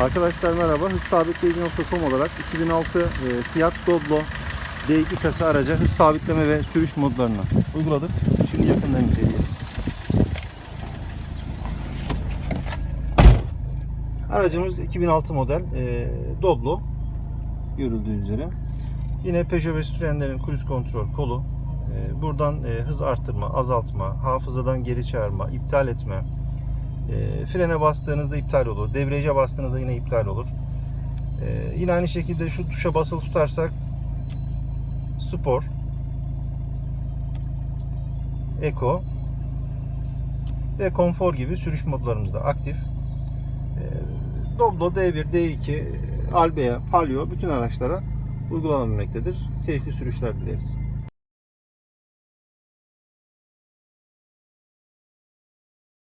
Arkadaşlar merhaba. Hızsabitleyici.com olarak 2006 e, Fiat Doblo D2 kasa araca hız sabitleme ve sürüş modlarını uyguladık. Şimdi yakından inceleyelim. Aracımız 2006 model e, Doblo görüldüğü üzere. Yine Peugeot ve Citroen'lerin cruise kontrol kolu. E, buradan hız arttırma, azaltma, hafızadan geri çağırma, iptal etme, e, frene bastığınızda iptal olur. Debriyaja bastığınızda yine iptal olur. E, yine aynı şekilde şu tuşa basılı tutarsak spor, Eco ve konfor gibi sürüş modlarımız da aktif. E, Doblo, D1, D2, Albea, Palio bütün araçlara uygulanabilmektedir. Keyifli sürüşler dileriz.